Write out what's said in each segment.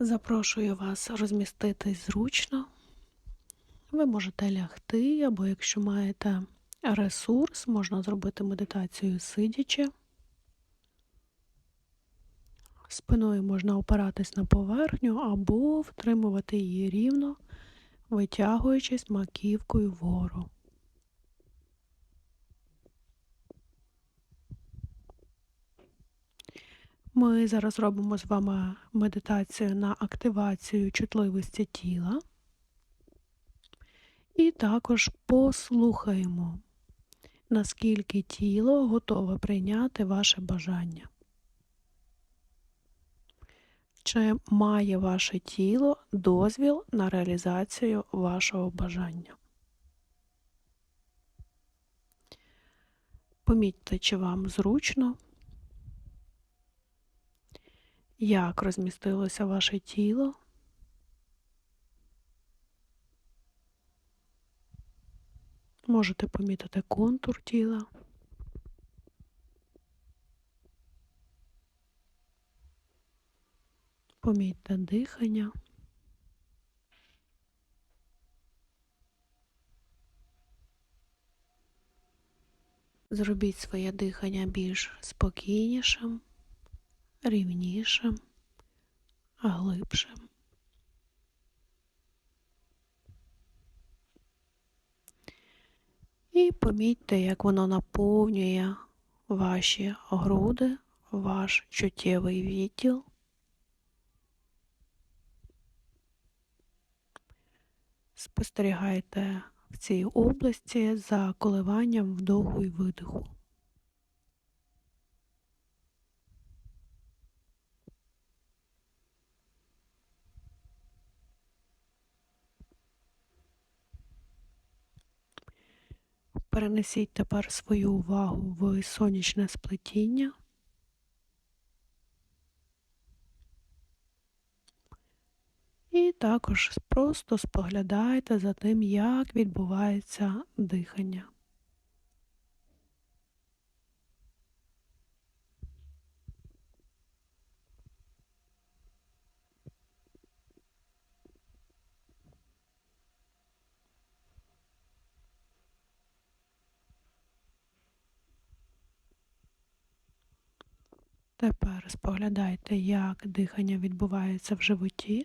Запрошую вас розміститись зручно. Ви можете лягти, або якщо маєте ресурс, можна зробити медитацію сидячи. Спиною можна опиратись на поверхню або втримувати її рівно, витягуючись маківкою вгору. Ми зараз робимо з вами медитацію на активацію чутливості тіла. І також послухаємо, наскільки тіло готове прийняти ваше бажання. Чи має ваше тіло дозвіл на реалізацію вашого бажання? Помітьте, чи вам зручно, як розмістилося ваше тіло. Можете помітити контур тіла. Помітьте дихання. Зробіть своє дихання більш спокійнішим, рівнішим, глибшим. І помітьте, як воно наповнює ваші груди, ваш чуттєвий відділ. Спостерігайте в цій області за коливанням вдоху і видиху. Перенесіть тепер свою увагу в сонячне сплетіння. І також просто споглядайте за тим, як відбувається дихання. Тепер споглядайте, як дихання відбувається в животі.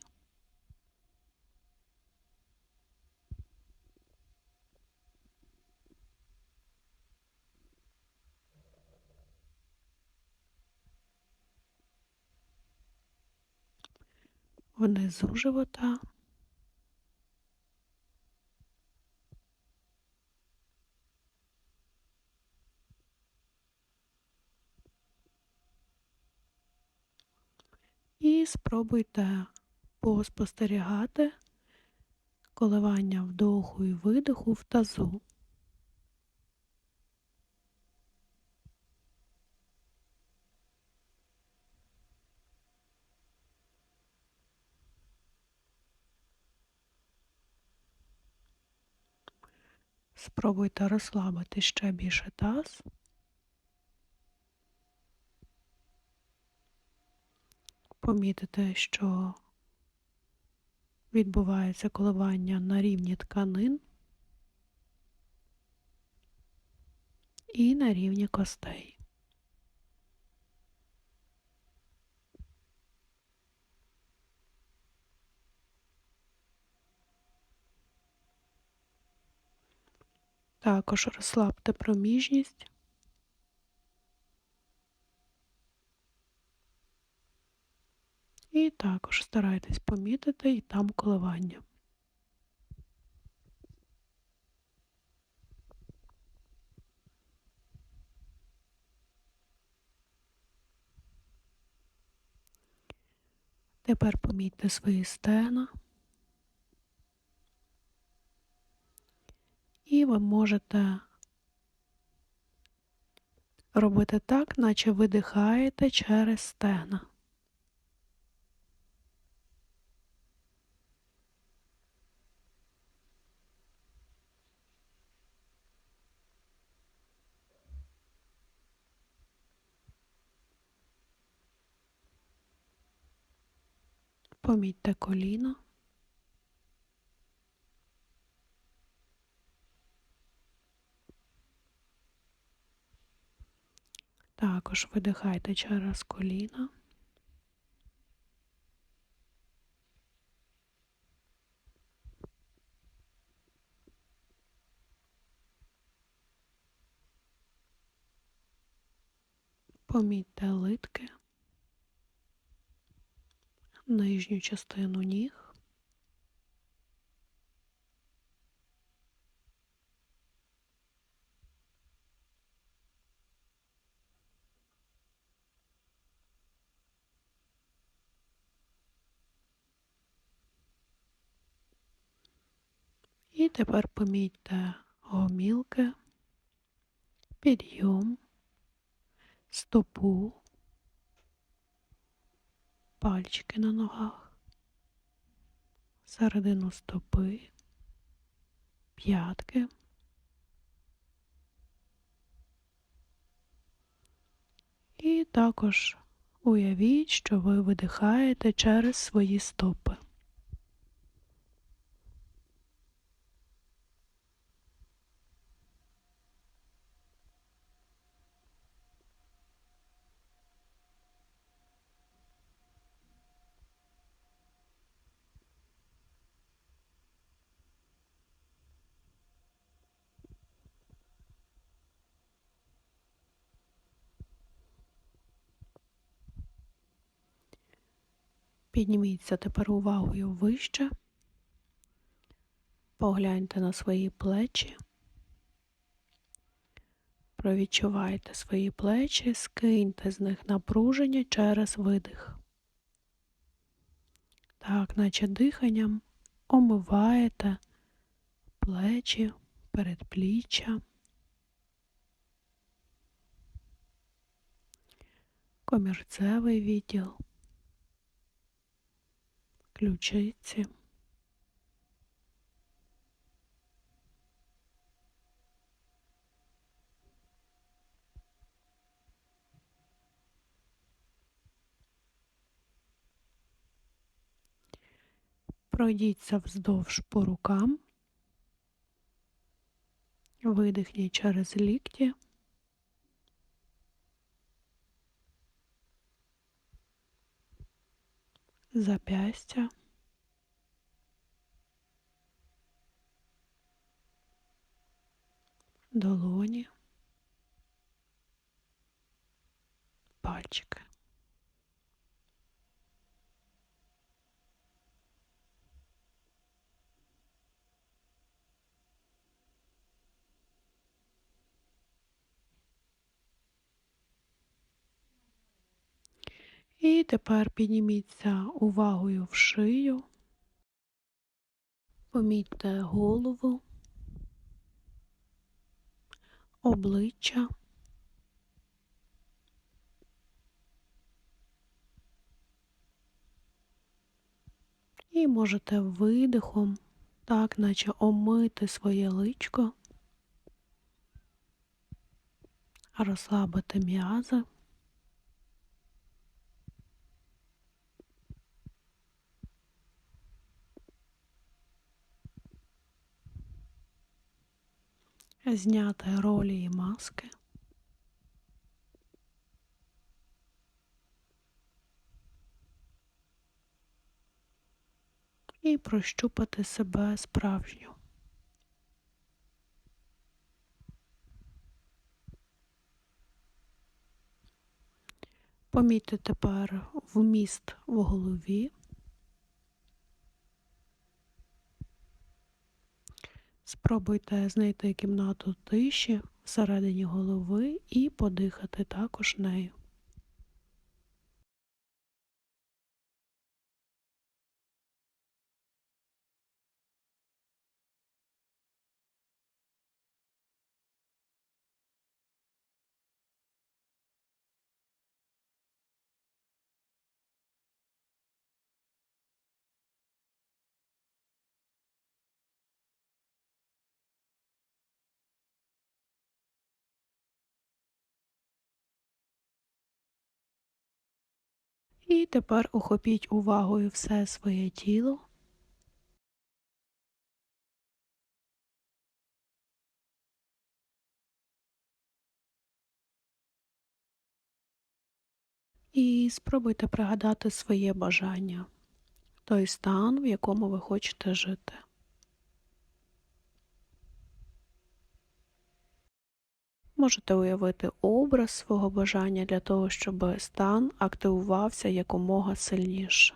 Внизу живота. І спробуйте поспостерігати коливання вдоху і видиху в тазу. Спробуйте розслабити ще більше таз. Помітите, що відбувається коливання на рівні тканин і на рівні костей. Також розслабте проміжність. І також старайтесь помітити і там коливання. Тепер помітьте свої стегна. І ви можете робити так, наче видихаєте через стегна. Помітьте коліно. Також видихайте через коліна. Помітьте литки, нижню частину ніг. І тепер помітьте гомілки, підйом, стопу, Пальчики на ногах, середину стопи, п'ятки. І також уявіть, що ви видихаєте через свої стопи. Підніміться тепер увагою вище. Погляньте на свої плечі. Провідчувайте свої плечі, скиньте з них напруження через видих. Так, наче диханням омиваєте плечі, передпліччя, комірцевий відділ ключиці. Пройдіться вздовж по рукам, видихніть через лікті. запястья. долони, пальчика. І тепер підніміться увагою в шию, помітьте голову, обличчя. І можете видихом, так наче омити своє личко, розслабити м'язи. Зняти ролі і маски. І прощупати себе справжню. Помітьте тепер вміст в голові. Спробуйте знайти кімнату тиші всередині голови і подихати також нею. І тепер охопіть увагою все своє тіло. І спробуйте пригадати своє бажання, той стан, в якому ви хочете жити. Можете уявити образ свого бажання для того, щоб стан активувався якомога сильніше.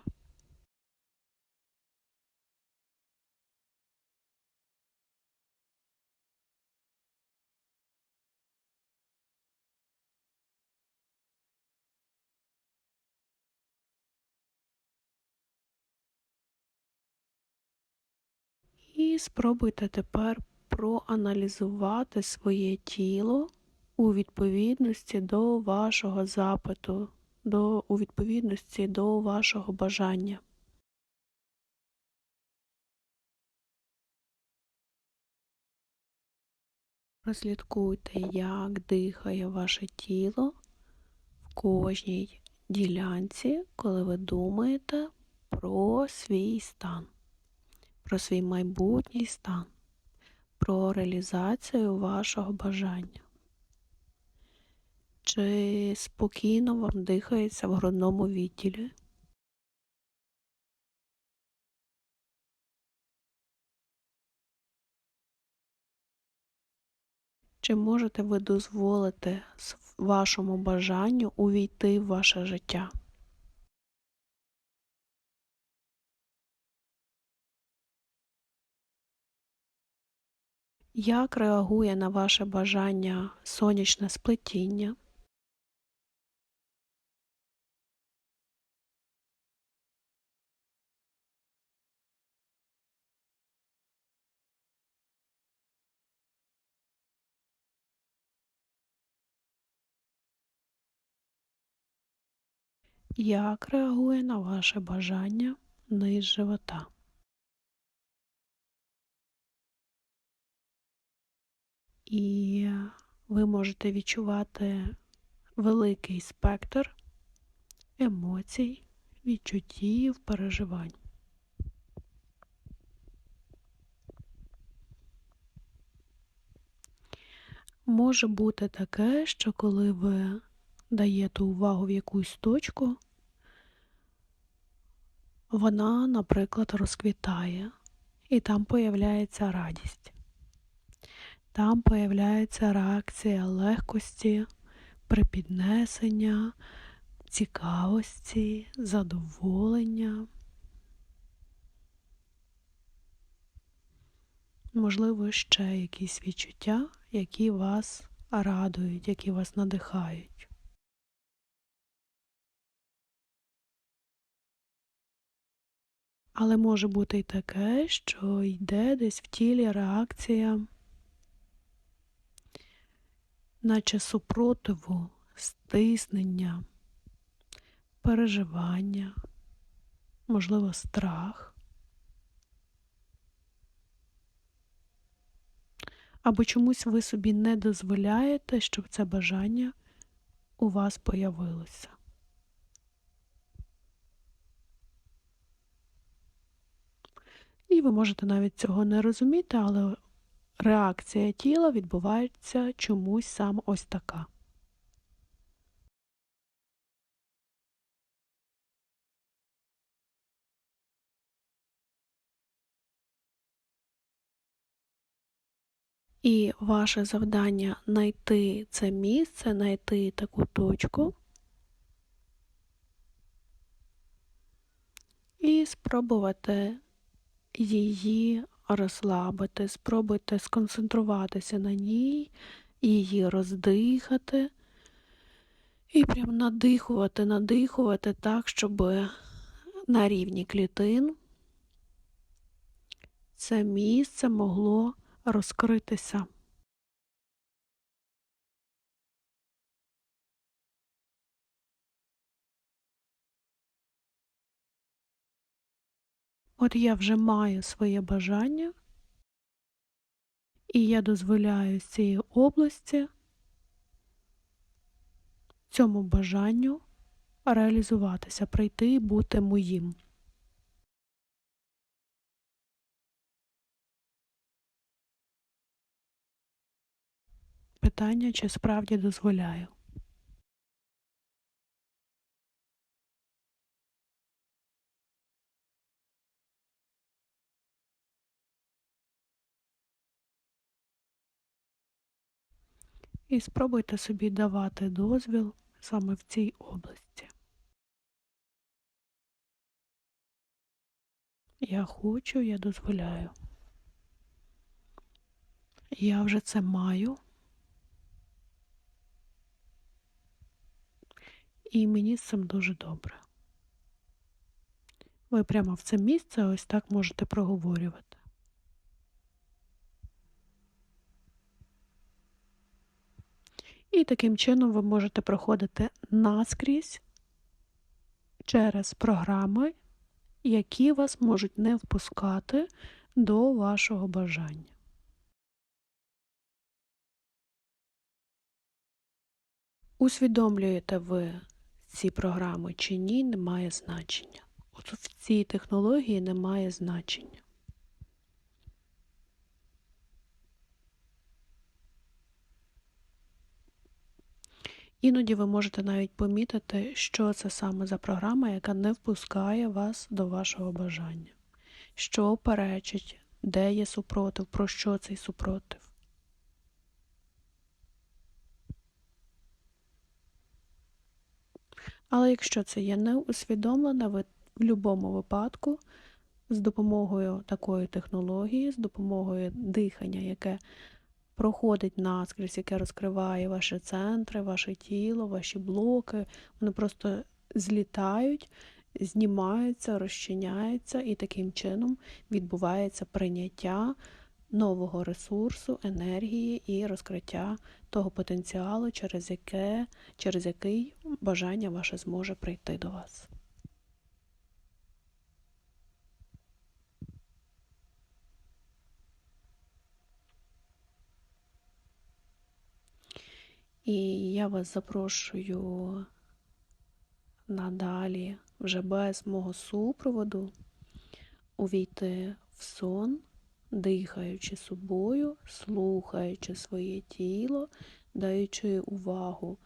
І спробуйте тепер проаналізувати своє тіло у відповідності до вашого запиту, до, у відповідності до вашого бажання. Прослідкуйте, як дихає ваше тіло в кожній ділянці, коли ви думаєте про свій стан, про свій майбутній стан, про реалізацію вашого бажання. Чи спокійно вам дихається в грудному відділі? Чи можете ви дозволити вашому бажанню увійти в ваше життя? Як реагує на ваше бажання сонячне сплетіння? Як реагує на ваше бажання низ живота? І ви можете відчувати великий спектр емоцій, відчуттів, переживань. Може бути таке, що коли ви даєте увагу в якусь точку, вона, наприклад, розквітає, і там появляється радість. Там появляється реакція легкості, припіднесення, цікавості, задоволення. Можливо, ще якісь відчуття, які вас радують, які вас надихають. Але може бути й таке, що йде десь в тілі реакція, наче супротиву, стиснення, переживання, можливо, страх. Або чомусь ви собі не дозволяєте, щоб це бажання у вас появилося. І ви можете навіть цього не розуміти, але реакція тіла відбувається чомусь саме ось така. І ваше завдання знайти це місце, знайти таку точку і спробувати її розслабити, спробуйте сконцентруватися на ній, її роздихати і прям надихувати, надихувати так, щоб на рівні клітин це місце могло розкритися. От я вже маю своє бажання, і я дозволяю з цієї області цьому бажанню реалізуватися, прийти і бути моїм. Питання, чи справді дозволяю. І спробуйте собі давати дозвіл саме в цій області. Я хочу, я дозволяю. Я вже це маю. І мені з цим дуже добре. Ви прямо в це місце ось так можете проговорювати. І таким чином ви можете проходити наскрізь через програми, які вас можуть не впускати до вашого бажання. Усвідомлюєте ви ці програми чи ні, не має значення. От в цій технології немає значення. Іноді ви можете навіть помітити, що це саме за програма, яка не впускає вас до вашого бажання, що перечить, де є супротив, про що цей супротив. Але якщо це є неусвідомлене, ви в будь-якому випадку з допомогою такої технології, з допомогою дихання, яке проходить наскрізь, яке розкриває ваші центри, ваше тіло, ваші блоки, вони просто злітають, знімаються, розчиняються, і таким чином відбувається прийняття нового ресурсу, енергії і розкриття того потенціалу, через яке, через який бажання ваше зможе прийти до вас. І я вас запрошую надалі, вже без мого супроводу, увійти в сон, дихаючи собою, слухаючи своє тіло, даючи увагу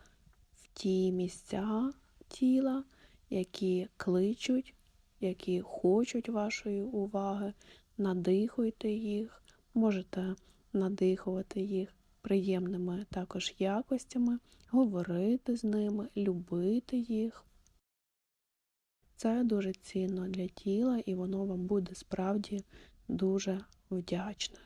в ті місця тіла, які кличуть, які хочуть вашої уваги, надихуйте їх, можете надихувати їх приємними також якостями, говорити з ними, любити їх. Це дуже цінно для тіла і воно вам буде справді дуже вдячне.